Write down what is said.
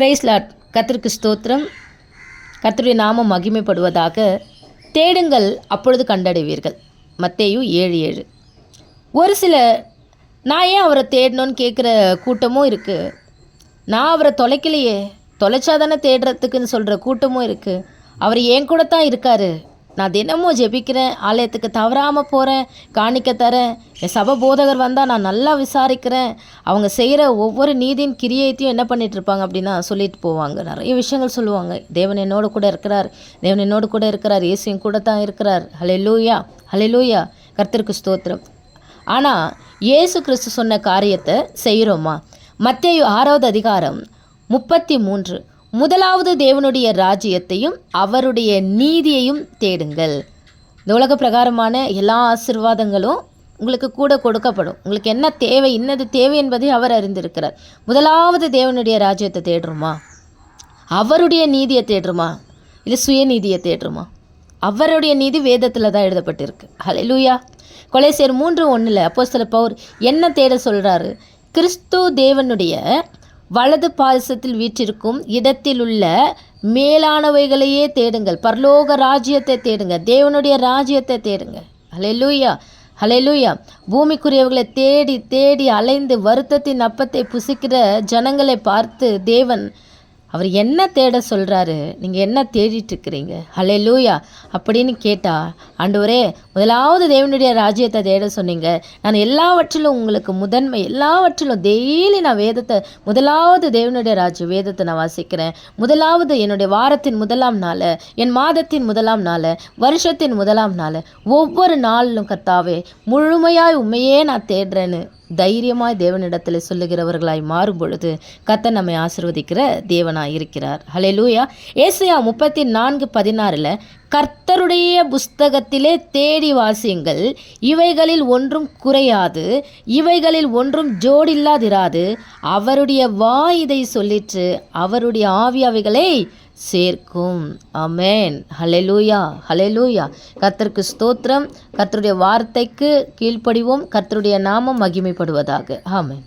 Price lot கத்திற்கு ஸ்தோத்திரம். கத்தருடைய நாமம் மகிமைப்படுவதாக தேடுங்கள் அப்பொழுது கண்டடைவீர்கள். மத்தேயும் ஏழு ஏழு. ஒரு சில நான் ஏன் அவரை தேடணும்னு கேட்குற கூட்டமும் இருக்குது நான் அவரை தொலைக்கலையே தொலைச்சாதானே தேடுறதுக்குன்னு சொல்கிற கூட்டமும் இருக்குது அவர் என் கூட தான் இருக்காரு. நான் தினமும் ஜெபிக்கிறேன் ஆலயத்துக்கு தவறாமல் போகிறேன் காணிக்க தரேன் என் சபை போதகர் வந்தால் நான் நல்லா விசாரிக்கிறேன். அவங்க செய்கிற ஒவ்வொரு நீதியின் கிரியைத்தையும் என்ன பண்ணிகிட்ருப்பாங்க அப்படின்னா சொல்லிட்டு போவாங்க. நிறைய விஷயங்கள் சொல்லுவாங்க. தேவன் என்னோடு கூட இருக்கிறார். தேவன் என்னோடு கூட இருக்கிறார். இயேசுவும் கூட தான் இருக்கிறார். ஹலே லூயா கர்த்தருக்கு ஸ்தோத்திரம். ஆனால் இயேசு கிறிஸ்து சொன்ன காரியத்தை செய்கிறோமா மத்திய ஆறாவது அதிகாரம் முப்பத்தி மூன்று. முதலாவது தேவனுடைய ராஜ்யத்தையும் அவருடைய நீதியையும் தேடுங்கள். இந்த உலக பிரகாரமான எல்லா ஆசிர்வாதங்களும் உங்களுக்கு கூட கொடுக்கப்படும். உங்களுக்கு என்ன தேவை இன்னது தேவை என்பதை அவர் அறிந்திருக்கிறார். முதலாவது தேவனுடைய ராஜ்யத்தை தேடுறோமா? அவருடைய நீதியை தேடுறோமா? இல்லை சுயநீதியை தேடுறோமா? அவருடைய நீதி வேதத்தில் தான் எழுதப்பட்டிருக்கு. ஹalleluya கொலைசேர் மூன்று ஒன்றில் அப்போஸ்தலர் பவுர் என்ன தேட சொல்கிறாரு கிறிஸ்து தேவனுடைய வலது பாதசத்தில் வீற்றிருக்கும் இடத்திலுள்ள மேலானவைகளையே தேடுங்கள். பரலோக ராஜ்யத்தை தேடுங்க. தேவனுடைய ராஜ்யத்தை தேடுங்க. ஹலே லூயா பூமிக்குரியவர்களை தேடி தேடி அலைந்து வருத்தத்தின் அப்பத்தை புசிக்கிற ஜனங்களை பார்த்து தேவன் அவர் என்ன தேட சொல்கிறாரு நீங்கள் என்ன தேடிட்டுருக்கிறீங்க? ஹலே லூயா அப்படின்னு கேட்டா ஆண்டவரே முதலாவது தேவனுடைய ராஜ்யத்தை தேட சொன்னீங்க. நான் எல்லாவற்றிலும் உங்களுக்கு முதன்மை எல்லாவற்றிலும் டெய்லி நான் வேதத்தை முதலாவது தேவனுடைய ராஜ்ய வேதத்தை நான் வாசிக்கிறேன். முதலாவது என்னுடைய வாரத்தின் முதலாம் நாள் என் மாதத்தின் முதலாம் நாள் வருஷத்தின் முதலாம் நாள் ஒவ்வொரு நாளிலும் கர்த்தாவே முழுமையாய் உண்மையே நான் தேடுறேன்னு. தைரியமாய் தேவனிடத்தில் சொல்லுகிறவர்களாய் மாறும் பொழுது கத்த நம்மை ஆசிர்வதிக்கிற தேவனாய் இருக்கிறார். ஹலே லூயா ஏசியா முப்பத்தி நான்கு பதினாறில் கர்த்தருடைய புஸ்தகத்திலே தேடி வாசியுங்கள். இவைகளில் ஒன்றும் குறையாது. இவைகளில் ஒன்றும் ஜோடில்லாதிராது. அவருடைய வாய் இதை சொல்லிற்று. அவருடைய ஆவியாவிகளை சேர்க்கும். அமேன் ஹலெலூயா ஹலெலூயா கர்த்தருக்கு ஸ்தோத்திரம். கர்த்தருடைய வார்த்தைக்கு கீழ்ப்படிவோம். கர்த்தருடைய நாமம் மகிமைப்படுவதாக. ஆமேன்.